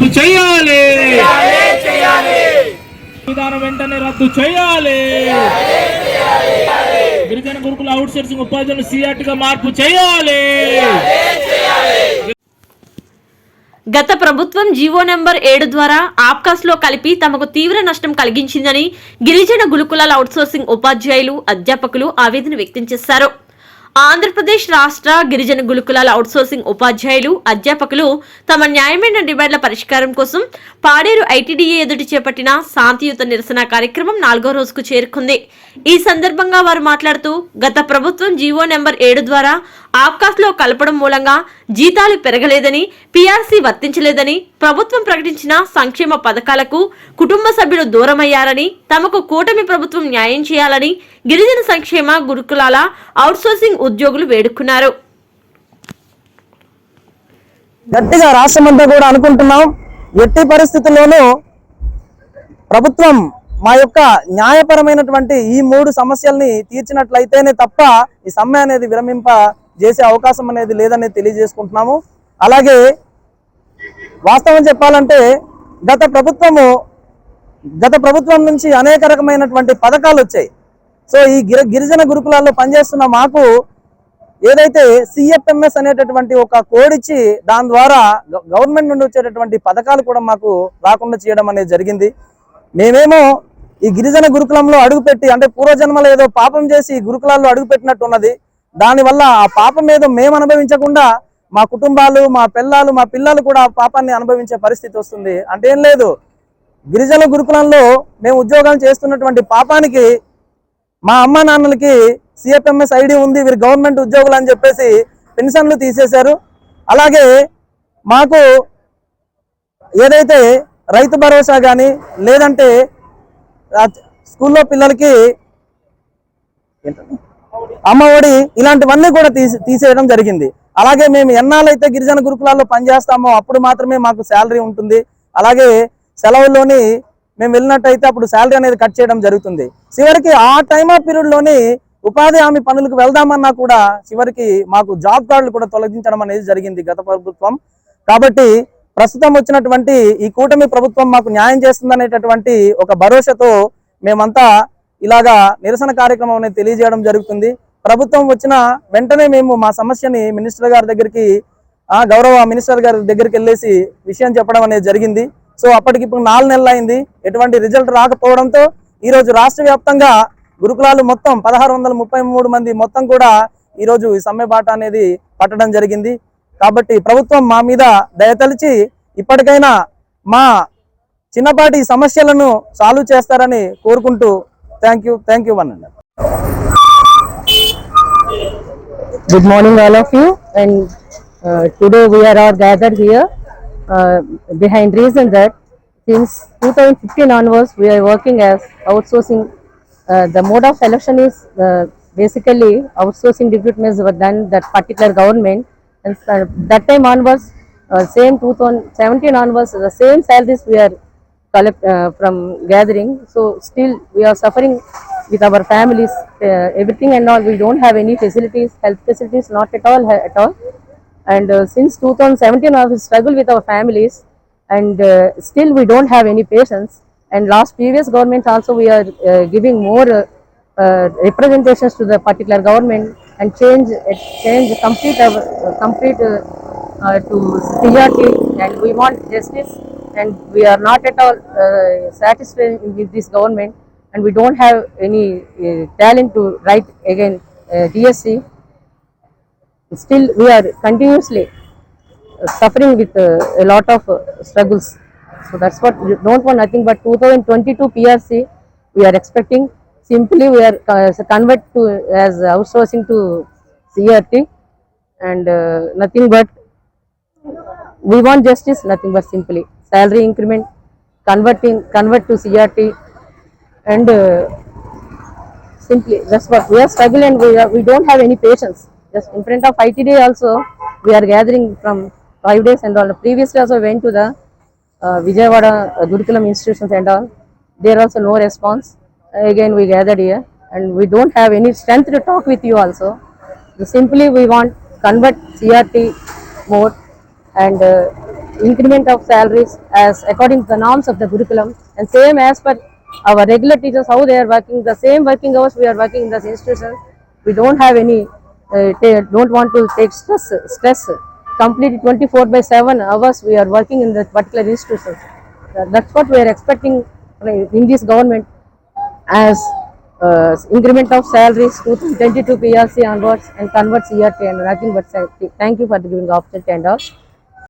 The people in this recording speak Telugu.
మార్పు చేయాలి. విధానం వెంటనే రద్దు చేయాలి. గిరిజన గురుకుల అవుట్ సోర్సింగ్ ఉపాధ్యాయులు సిఆర్టీ గా మార్పు చేయాలి. గత ప్రభుత్వం జీవో నెంబర్ ఏడు ద్వారా ఆప్కాస్లో కలిపి తమకు తీవ్ర నష్టం కలిగించిందని గిరిజన గురుకులాల అవుట్సోర్సింగ్ ఉపాధ్యాయులు అధ్యాపకులు ఆవేదన వ్యక్తం చేశారు. ఆంధ్రప్రదేశ్ రాష్ట్ర గిరిజన గురుకులాల అవుట్సోర్సింగ్ ఉపాధ్యాయులు అధ్యాపకులు తమ న్యాయమైన డిమాండ్ల పరిష్కారం కోసం పాడేరు ఐటీడీఏ ఎదుటి చేపట్టిన శాంతియుత నిరసన కార్యక్రమం నాలుగో రోజుకు చేరుకుంది. ఈ సందర్భంగా వారు మాట్లాడుతూ గత ప్రభుత్వం జీవో నెంబర్ ఏడు ద్వారా ఆబ్కాస్లో కలపడం మూలంగా జీతాలు పెరగలేదని పీఆర్సీ వర్తించలేదని ప్రభుత్వం ప్రకటించిన సంక్షేమ పథకాలకు కుటుంబ సభ్యులు దూరమయ్యారని తమకు కూటమి ప్రభుత్వం న్యాయం చేయాలని గిరిజన సంక్షేమ గురుకులాల అవుట్సోర్సింగ్ ఉద్యోగులు వేడుకున్నారు. గట్టిగా రాష్ట్రమంతా కూడా అనుకుంటున్నాం. ఎట్టి పరిస్థితుల్లోనూ ప్రభుత్వం మా యొక్క న్యాయపరమైనటువంటి ఈ మూడు సమస్యల్ని తీర్చినట్లయితేనే తప్ప ఈ సమ్మె అనేది విరమింప చేసే అవకాశం అనేది లేదనేది తెలియజేసుకుంటున్నాము. అలాగే వాస్తవం చెప్పాలంటే గత ప్రభుత్వము గత ప్రభుత్వం నుంచి అనేక రకమైనటువంటి పథకాలు వచ్చాయి. సో ఈ గిరి గిరిజన గురుకులాల్లో పనిచేస్తున్న మాకు ఏదైతే సిఎఫ్ఎంఎస్ అనేటటువంటి ఒక కోడ్ ఇచ్చి దాని ద్వారా గవర్నమెంట్ నుండి వచ్చేటటువంటి పథకాలు కూడా మాకు రాకుండా చేయడం అనేది జరిగింది. మేమేమో ఈ గిరిజన గురుకులంలో అడుగుపెట్టి అంటే పూర్వజన్మలో ఏదో పాపం చేసి ఈ గురుకులాల్లో అడుగుపెట్టినట్టు ఉన్నది. దానివల్ల ఆ పాపం ఏదో మేము అనుభవించకుండా మా కుటుంబాలు మా పిల్లలు మా పిల్లలు కూడా ఆ పాపాన్ని అనుభవించే పరిస్థితి వస్తుంది. అంటే ఏం లేదు. గిరిజన గురుకులంలో మేము ఉద్యోగాలు చేస్తున్నటువంటి పాపానికి మా అమ్మ నాన్నలకి సిఎఫ్ఎంఎస్ ఐడి ఉంది. వీరు గవర్నమెంట్ ఉద్యోగులు అని చెప్పేసి పెన్షన్లు తీసేశారు. అలాగే మాకు ఏదైతే రైతు భరోసా కానీ లేదంటే స్కూల్లో పిల్లలకి ఏంటంటే అమ్మఒడి ఇలాంటివన్నీ కూడా తీసి తీసేయడం జరిగింది. అలాగే మేము ఎన్నాళ్ళైతే గిరిజన గురుకులాల్లో పనిచేస్తామో అప్పుడు మాత్రమే మాకు శాలరీ ఉంటుంది. అలాగే సెలవుల్లోని మేము వెళ్ళినట్టయితే అప్పుడు శాలరీ అనేది కట్ చేయడం జరుగుతుంది. చివరికి ఆ టైమ్ ఆఫ్ పీరియడ్లోని ఉపాధి హామీ పనులకు వెళ్దామన్నా కూడా చివరికి మాకు జాబ్ కార్డులు కూడా తొలగించడం అనేది జరిగింది గత ప్రభుత్వం. కాబట్టి ప్రస్తుతం వచ్చినటువంటి ఈ కూటమి ప్రభుత్వం మాకు న్యాయం చేస్తుందనేటటువంటి ఒక భరోసాతో మేమంతా ఇలాగా నిరసన కార్యక్రమం అనేది తెలియజేయడం జరుగుతుంది. ప్రభుత్వం వచ్చిన వెంటనే మేము మా సమస్యని మినిస్టర్ గారి దగ్గరికి ఆ గౌరవ మినిస్టర్ గారి దగ్గరికి వెళ్ళేసి విషయం చెప్పడం అనేది జరిగింది. సో అప్పటికి ఇప్పుడు నాలుగు నెలలు అయింది. ఎటువంటి రిజల్ట్ రాకపోవడంతో ఈ రోజు రాష్ట్ర వ్యాప్తంగా గురుకులాలు మొత్తం పదహారు వందల ముప్పై మూడు మంది మొత్తం కూడా ఈరోజు ఈ సమ్మె బాట అనేది పట్టడం జరిగింది. కాబట్టి ప్రభుత్వం మా మీద దయతలిచి ఇప్పటికైనా మా చిన్నపాటి సమస్యలను సాల్వ్ చేస్తారని కోరుకుంటూ thank you thank you one అండి Good morning, all of you. And uh, today we are all gathered here uh, behind reason that since 2015 onwards we are working as outsourcing. Uh, the mode of selection is uh, basically outsourcing recruitments were done that particular government, and uh, that time onwards, uh, same 2017 onwards, the same salaries we are collect uh, from gathering. So still we are suffering with our families, uh, everything and all. We don't have any facilities, health facilities, not at all, at all. And uh, since 2017, we struggle with our families, and uh, still we don't have any patients. And last previous government also we are uh, giving more uh, uh, representations to the particular government and change uh, change complete uh, complete uh, uh, to CRT and we want justice and we are not at all uh, satisfied with this government and we don't have any uh, talent to write again uh, DSC. Still we are continuously uh, suffering with uh, a lot of uh, struggles. So that's what we don't want nothing but 2022 PRC we are expecting. Simply we are uh, convert to as outsourcing to CRT and uh, nothing but we want justice, nothing but simply salary increment, converting convert to CRT, and uh, simply that's what we are struggling and we, are, we don't have any patience. Just in front of ITD also, we are gathering from five days and all. Previously also went to the uh, Vijayawada uh, Gurukulam institutions and all. There also no response. Again we gathered here and we don't have any strength to talk with you also. Simply we want convert CRT more and uh, increment of salaries as according to the norms of the curriculum and same as per our regular teachers how they are working the same working hours we are working in this institution we don't have any uh, don't want to take stress stress. Completely 24 by 7 hours we are working in that particular institution. That's what we are expecting in this government as uh, increment of salaries to 22 PRC onwards and converts year 10 nothing but thank you for the giving opportunity and all